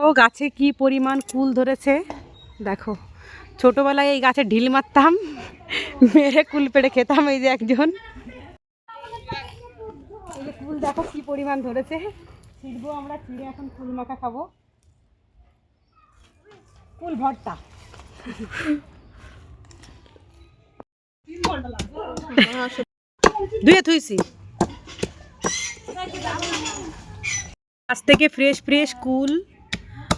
ও গাছে কি পরিমাণ কুল ধরেছে? দেখো, ছোটবেলায় এই গাছে ঢিল মারতাম, মেরে কুল পেড়ে খেতাম এই যে একজন। কুল দেখো কি পরিমাণ ধরেছে। ছিড়বো আমরা, ছিঁড়ে এখন কুল মাখা খাব। কুল ভর্তা। ধুয়ে থুইছি। গাছ থেকে ফ্রেশ ফ্রেশ কুল।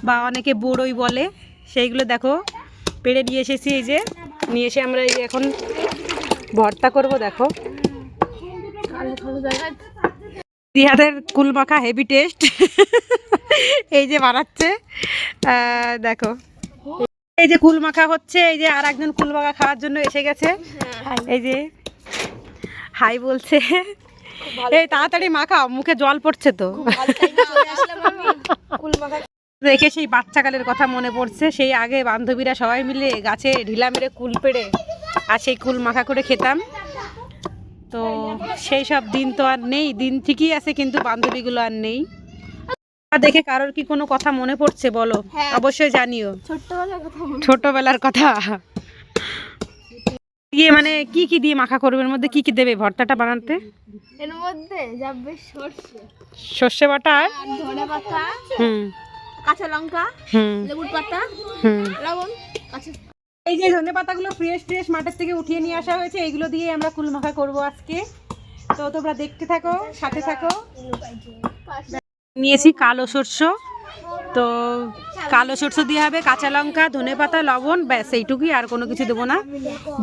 বা অনেকে বড়ই বলে, সেইগুলো দেখো, পেড়ে নিয়ে এসেছি এই যে। নিয়ে এসে আমরা এই যে এখন ভর্তা করব, দেখো। দিহাদের কুল মাখা হেভি টেস্ট এই যে বানাচ্ছে। দেখো। এই যে কুল মাখা হচ্ছে, এই যে আর একজন কুল মাখা খাওয়ার জন্য এসে গেছে। এই যে, হাই বলছে। এই তাড়াতাড়ি মাখাও, মুখে জল পড়ছে তো। দেখে সেই বাচ্চাকালের কথা মনে পড়ছে। সেই আগে বান্ধবীরা সবাই মিলে গাছে ঢিলা মেরে কুল পেড়ে আর সেই কুল মাখা করে খেতাম। তো সেই সব দিন তো আর নেই দিন ঠিকই আছে কিন্তু বান্ধবীগুলো আর নেই। দেখে কারোর কি কোনো কথা মনে পড়ছে বলো? হ্যাঁ। অবশ্যই জানিও। ছোটবেলার কথা দিয়ে মানে কি কি দিয়ে মাখা করবে? এর মধ্যে কি কি দেবে ভর্তাটা বানাতে? এর মধ্যে যাবে সর্ষে। সর্ষে বাটা আর ধনে পাতা। হুম। কাঁচা লঙ্কা লেবুর পাতা লবণ কাঁচা। এই যে ধনে পাতাগুলো ফ্রেশ ফ্রেশ মাঠের থেকে উঠিয়ে নিয়ে আসা হয়েছে এইগুলো দিয়ে আমরা কুল মাখা করব আজকে। তো তোমরা দেখতে থাকো সাথে থাকো। নিয়েছি কালো সরষ। তো কালো সরষ দিয়ে হবে কাঁচা লঙ্কা ধনে পাতা লবণ ব্যাস এইটুকুই আর কোনো কিছু দেবো না।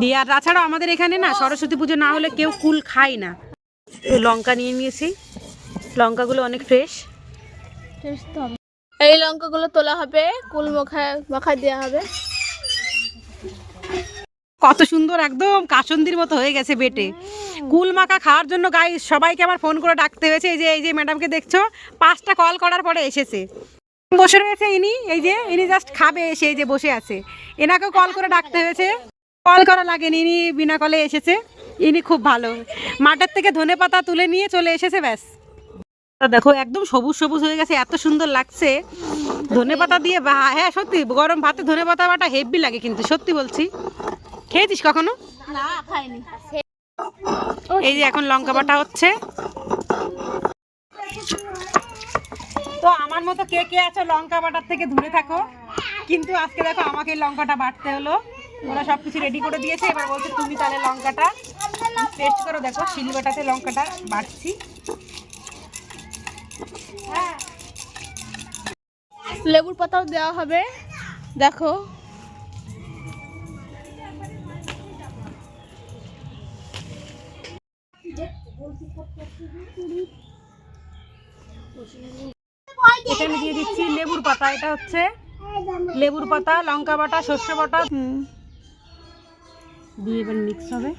দিয়ে আর তাছাড়াও আমাদের এখানে না সরস্বতী পুজো না হলে কেউ কুল খায় না। লঙ্কা নিয়ে নিয়েছি। লঙ্কাগুলো অনেক ফ্রেশ এই লঙ্কাগুলো তোলা হবে কুল মাখা মাখা দেওয়া হবে। কত সুন্দর একদম কাসন্দির মতো হয়ে গেছে বেটে। কুল মাখা খাওয়ার জন্য গাই সবাইকে আবার ফোন করে ডাকতে হয়েছে। এই যে এই যে ম্যাডামকে দেখছ পাঁচটা কল করার পরে এসেছে। বসে রয়েছে ইনি এই যে ইনি জাস্ট খাবে এসে এই যে বসে আছে। এনাকেও কল করে ডাকতে হয়েছে। কল করা লাগেনি ইনি বিনা কলে এসেছে। ইনি খুব ভালো। মাঠের থেকে ধনে পাতা তুলে নিয়ে চলে এসেছে ব্যাস। তা দেখো একদম সবুজ সবুজ হয়ে গেছে এত সুন্দর লাগছে। ধনে পাতা দিয়ে বা- হ্যাঁ সত্যি গরম ভাতে ধনে পাতা বাটা হেভি লাগে কিন্তু সত্যি বলছি। খেয়েছিস কখনো? এই যে এখন লঙ্কা বাটা হচ্ছে। তো আমার মতো কে কে আছো লঙ্কা বাটার থেকে দূরে থাকো। কিন্তু আজকে দেখো আমাকে লঙ্কাটা বাটতে হলো। ওরা সব কিছু রেডি করে দিয়েছে এবার বলছে তুমি তাহলে লঙ্কাটা টেস্ট করো দেখো শিলবাটাতে লঙ্কাটা বাটছি। লেবুর পাতাও দেওয়া হবে। দেখো। এখানে দিয়ে দিচ্ছি লেবুর পাতা। এটা হচ্ছে লেবুর পাতা লঙ্কা বাটা শস্য বাটা। দিয়ে এবার মিক্স হবে।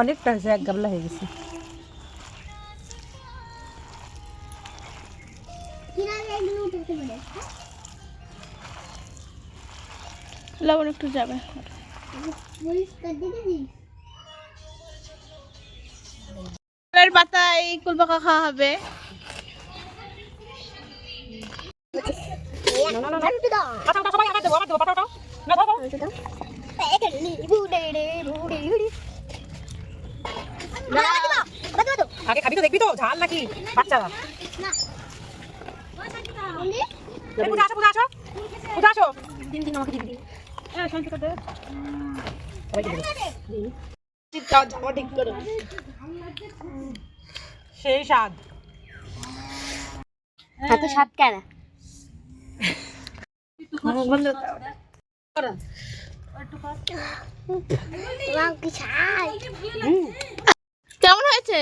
অনেকটা হয়েছে এক গাবলা হয়ে গেছে। লবণ একটু যাবে। পাতায় কুল পাকা খাওয়া হবে। সবাই আবার দেবো আবার দেবো পাতা ওটাও না। দাও, দাও। আগে খাবি তো দেখবি তো ঝাল নাকি? বাচ্চারা। পূজা আসো পূজা আসো। পূজা আসো। হ্যাঁ। সেই স্বাদ। এত স্বাদ কেন কেমন হয়েছে?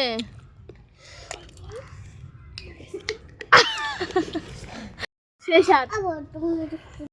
শেষ